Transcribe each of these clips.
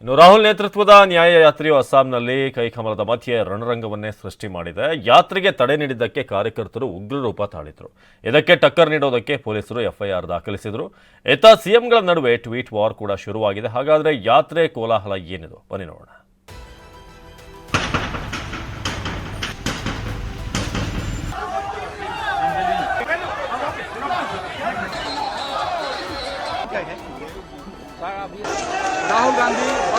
ಇನ್ನು ರಾಹುಲ್ ನೇತೃತ್ವದ ನ್ಯಾಯ ಯಾತ್ರೆಯು ಅಸ್ಸಾಂನಲ್ಲಿ ಕೈಕಮಲದ ಮಧ್ಯೆ ರಣರಂಗವನ್ನೇ ಸೃಷ್ಟಿ ಮಾಡಿದೆ ಯಾತ್ರೆಗೆ ತಡೆ ನೀಡಿದ್ದಕ್ಕೆ ಕಾರ್ಯಕರ್ತರು ಉಗ್ರ ರೂಪ ತಾಳಿದ್ರು ಇದಕ್ಕೆ ಟಕ್ಕರ್ ನೀಡೋದಕ್ಕೆ ಪೊಲೀಸರು ಎಫ್ಐಆರ್ ದಾಖಲಿಸಿದ್ರು ಇತ್ತ ಸಿಎಂಗಳ ನಡುವೆ ಟ್ವೀಟ್ ವಾರ್ ಕೂಡ ಶುರುವಾಗಿದೆ ಹಾಗಾದ್ರೆ ಯಾತ್ರೆ ಕೋಲಾಹಲ ಏನಿದು ಬನ್ನಿ ನೋಡೋಣ राहुल गांधी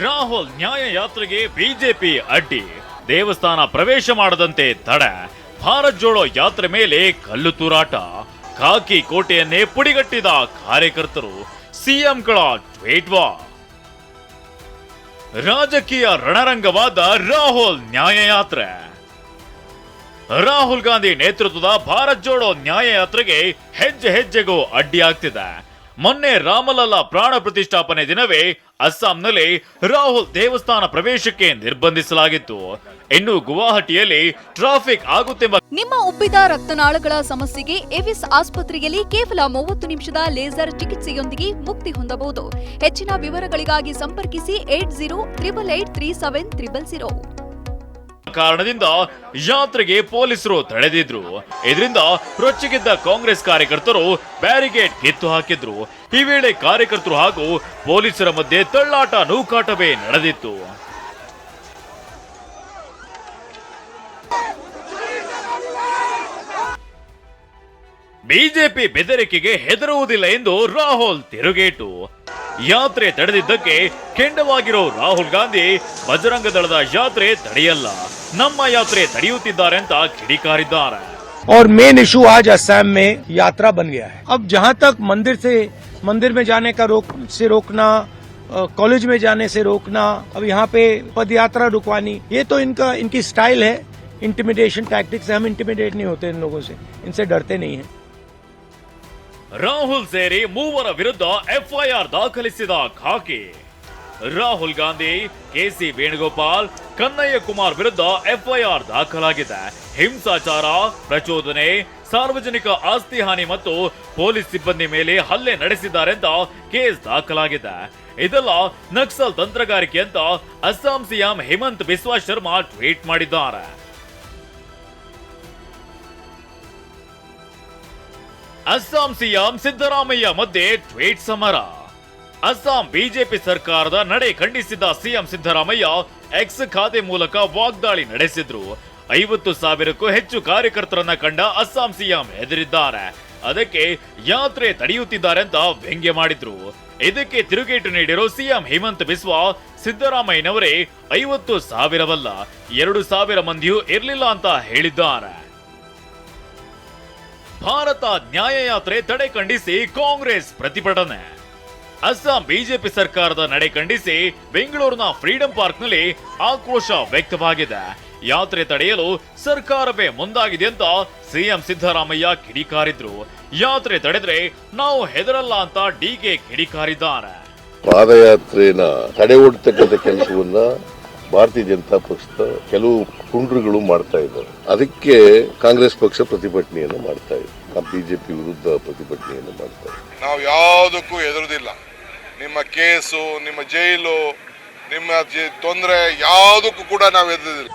ರಾಹುಲ್ ನ್ಯಾಯ ಯಾತ್ರೆಗೆ ಬಿಜೆಪಿ ಅಡ್ಡಿ. ದೇವಸ್ಥಾನ ಪ್ರವೇಶ ಮಾಡದಂತೆ ತಡೆ. ಭಾರತ್ ಜೋಡೋ ಯಾತ್ರೆ ಮೇಲೆ ಕಲ್ಲು ತೂರಾಟ. ಖಾಕಿ ಕೋಟೆಯನ್ನೇ ಪುಡಿಗಟ್ಟಿದ ಕಾರ್ಯಕರ್ತರು ಸಿಎಂಗಳ ಟ್ವೀಟ್ ವಾ ರಾಜಕೀಯ ರಣರಂಗವಾದ ರಾಹುಲ್ ನ್ಯಾಯಯಾತ್ರೆ. ರಾಹುಲ್ ಗಾಂಧಿ ನೇತೃತ್ವದ ಭಾರತ್ ಜೋಡೋ ನ್ಯಾಯಯಾತ್ರೆಗೆ ಹೆಜ್ಜೆ ಹೆಜ್ಜೆಗೂ ಅಡ್ಡಿಯಾಗ್ತಿದೆ. ಮೊನ್ನೆ ರಾಮಲಲ್ಲಾ ಪ್ರಾಣ ಪ್ರತಿಷ್ಠಾಪನೆ ದಿನವೇ ಅಸ್ಸಾಂನಲ್ಲಿ ರಾಹುಲ್ ದೇವಸ್ಥಾನ ಪ್ರವೇಶಕ್ಕೆ ನಿರ್ಬಂಧಿಸಲಾಗಿತ್ತು. ಇನ್ನು ಗುವಾಹಟಿಯಲ್ಲಿ ಟ್ರಾಫಿಕ್ ಆಗುತ್ತಿರುವ ನಿಮ್ಮ ಉಬ್ಬಿದ ರಕ್ತನಾಳಗಳ ಸಮಸ್ಯೆಗೆ ಎವಿಸ್ ಆಸ್ಪತ್ರೆಯಲ್ಲಿ ಕೇವಲ ಮೂವತ್ತು ನಿಮಿಷದ ಲೇಸರ್ ಚಿಕಿತ್ಸೆಯೊಂದಿಗೆ ಮುಕ್ತಿ ಹೊಂದಬಹುದು. ಹೆಚ್ಚಿನ ವಿವರಗಳಿಗಾಗಿ ಸಂಪರ್ಕಿಸಿ eight zero triple eight three seven triple zero. ಕಾರಣದಿಂದ ಯಾತ್ರೆಗೆ ಪೊಲೀಸರು ತಡೆದಿದ್ರು ಇದರಿಂದ ರೊಚ್ಚಿಗೆದ್ದ ಕಾಂಗ್ರೆಸ್ ಕಾರ್ಯಕರ್ತರು ಬ್ಯಾರಿಗೇಡ್ ಕಿತ್ತು ಹಾಕಿದ್ರು. ಈ ವೇಳೆ ಕಾರ್ಯಕರ್ತರು ಹಾಗೂ ಪೊಲೀಸರ ಮಧ್ಯೆ ತಳ್ಳಾಟ ನೂಕಾಟವೇ ನಡೆದಿತ್ತು. ಬಿಜೆಪಿ ಬೆದರಿಕೆಗೆ ಹೆದರುವುದಿಲ್ಲ ಎಂದು ರಾಹುಲ್ ತಿರುಗೇಟು. ಯಾತ್ರೆ ತಡೆದಿದ್ದಕ್ಕೆ ಕೆಂಡವಾಗಿರೋ ರಾಹುಲ್ ಗಾಂಧಿ ಬಜರಂಗ ದಳದ ಯಾತ್ರೆ ತಡೆಯಲ್ಲ ನಮ್ಮ ಯಾತ್ರೆ ತಡೆಯುತ್ತಿದ್ದಾರೆ ಅಂತ ಕಿಡಿಕಾರಿದ್ದಾರೆ और मेन इशू आज असम में यात्रा बन गया है अब जहां तक मंदिर से मंदिर में जाने का रोक से रोकना अ, कॉलेज में जाने से रोकना अब यहाँ पे पद यात्रा रुकवानी ये तो इनका इनकी स्टाइल है इंटिमिडेशन टैक्टिक्स से हम इंटिमिडेट नहीं होते इन लोगों से इनसे डरते नहीं है ರಾಹುಲ್ ಸೇರಿ ಮೂವರ ವಿರುದ್ಧ ಎಫ್ಐಆರ್ ದಾಖಲಿಸಿದ ಖಾಕಿ. ರಾಹುಲ್ ಗಾಂಧಿ ಕೆಸಿ ವೇಣುಗೋಪಾಲ್, ಕನ್ನಯ್ಯ ಕುಮಾರ್ ವಿರುದ್ಧ ಎಫ್ಐಆರ್ ದಾಖಲಾಗಿದೆ. ಹಿಂಸಾಚಾರ, ಪ್ರಚೋದನೆ, ಸಾರ್ವಜನಿಕ ಆಸ್ತಿ ಹಾನಿ ಮತ್ತು ಪೊಲೀಸ್ ಸಿಬ್ಬಂದಿ ಮೇಲೆ ಹಲ್ಲೆ ನಡೆಸಿದ್ದಾರೆ ಅಂತ ಕೇಸ್ ದಾಖಲಾಗಿದೆ. ಇದೆಲ್ಲ ನಕ್ಸಲ್ ತಂತ್ರಗಾರಿಕೆ ಅಂತ ಅಸ್ಸಾಂ ಸಿಎಂ ಹೇಮಂತ್ ಬಿಸ್ವಾ ಶರ್ಮಾ ಟ್ವೀಟ್ ಮಾಡಿದ್ದಾರೆ. ಅಸ್ಸಾಂ ಸಿಎಂ ಸಿದ್ದರಾಮಯ್ಯ ಮಧ್ಯೆ ಟ್ವೀಟ್ ಸಮರ. ಅಸ್ಸಾಂ ಬಿಜೆಪಿ ಸರ್ಕಾರದ ನಡೆ ಖಂಡಿಸಿದ ಸಿಎಂ ಸಿದ್ದರಾಮಯ್ಯ ಎಕ್ಸ್ ಖಾತೆ ಮೂಲಕ ವಾಗ್ದಾಳಿ ನಡೆಸಿದ್ರು. ಐವತ್ತು ಸಾವಿರಕ್ಕೂ ಹೆಚ್ಚು ಕಾರ್ಯಕರ್ತರನ್ನ ಕಂಡ ಅಸ್ಸಾಂ ಸಿಎಂ ಹೆದರಿದ್ದಾರೆ. ಅದಕ್ಕೆ ಯಾತ್ರೆ ತಡೆಯುತ್ತಿದ್ದಾರೆ ಅಂತ ವ್ಯಂಗ್ಯ ಮಾಡಿದ್ರು. ಇದಕ್ಕೆ ತಿರುಗೇಟು ನೀಡಿರೋ ಸಿಎಂ ಹೇಮಂತ್ ಬಿಸ್ವಾ ಸಿದ್ದರಾಮಯ್ಯನವರೇ ಐವತ್ತು ಸಾವಿರವಲ್ಲ, ಎರಡು ಸಾವಿರ ಮಂದಿಯೂ ಇರಲಿಲ್ಲ ಅಂತ ಹೇಳಿದ್ದಾರೆ. ಭಾರತ ನ್ಯಾಯಯಾತ್ರೆ ತಡೆ ಖಂಡಿಸಿ ಕಾಂಗ್ರೆಸ್ ಪ್ರತಿಭಟನೆ. ಅಸ್ಸಾಂ ಬಿಜೆಪಿ ಸರ್ಕಾರದ ನಡೆ ಖಂಡಿಸಿ ಬೆಂಗಳೂರಿನ ಫ್ರೀಡಂ ಪಾರ್ಕ್ನಲ್ಲಿ ಆಕ್ರೋಶ ವ್ಯಕ್ತವಾಗಿದೆ. ಯಾತ್ರೆ ತಡೆಯಲು ಸರ್ಕಾರವೇ ಮುಂದಾಗಿದೆ ಅಂತ ಸಿಎಂ ಸಿದ್ದರಾಮಯ್ಯ ಕಿಡಿಕಾರಿದ್ರು. ಯಾತ್ರೆ ತಡೆದ್ರೆ ನಾವು ಹೆದರಲ್ಲ ಅಂತ ಡಿಕೆ ಕಿಡಿಕಾರಿದ್ದಾರೆ. ಪಾದಯಾತ್ರೆನ ತಡೆ ಓಡ್ತಕ್ಕಂಥ ಕೆಲಸವನ್ನ ಭಾರತೀಯ ಜನತಾ ಪಕ್ಷದ ಕೆಲವು ಕುಂಡ್ರುಗಳು ಮಾಡ್ತಾ ಇದ್ದಾರೆ. ಅದಕ್ಕೆ ಕಾಂಗ್ರೆಸ್ ಪಕ್ಷ ಪ್ರತಿಭಟನೆಯನ್ನು ಮಾಡ್ತಾ ಇದೆ. ಬಿಜೆಪಿ ವಿರುದ್ಧ ಪ್ರತಿಭಟನೆಯನ್ನು ಮಾಡ್ತಾ ಇದೆ. ನಾವು ಯಾವುದಕ್ಕೂ ಎದುರುದಿಲ್ಲ ನಿಮ್ಮ ಕೇಸು ನಿಮ್ಮ ಜೈಲು ನಿಮ್ಮ ತೊಂದರೆ ಯಾವುದಕ್ಕೂ ಕೂಡ ನಾವು ಹೆದರುದಿಲ್ಲ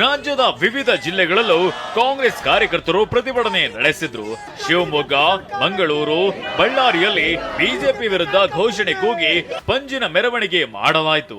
ರಾಜ್ಯದ ವಿವಿಧ ಜಿಲ್ಲೆಗಳಲ್ಲೂ ಕಾಂಗ್ರೆಸ್ ಕಾರ್ಯಕರ್ತರು ಪ್ರತಿಭಟನೆ ನಡೆಸಿದ್ರು. ಶಿವಮೊಗ್ಗ ಮಂಗಳೂರು ಬಳ್ಳಾರಿಯಲ್ಲಿ ಬಿಜೆಪಿ ವಿರುದ್ಧ ಘೋಷಣೆ ಕೂಗಿ ಪಂಜಿನ ಮೆರವಣಿಗೆ ಮಾಡಲಾಯಿತು.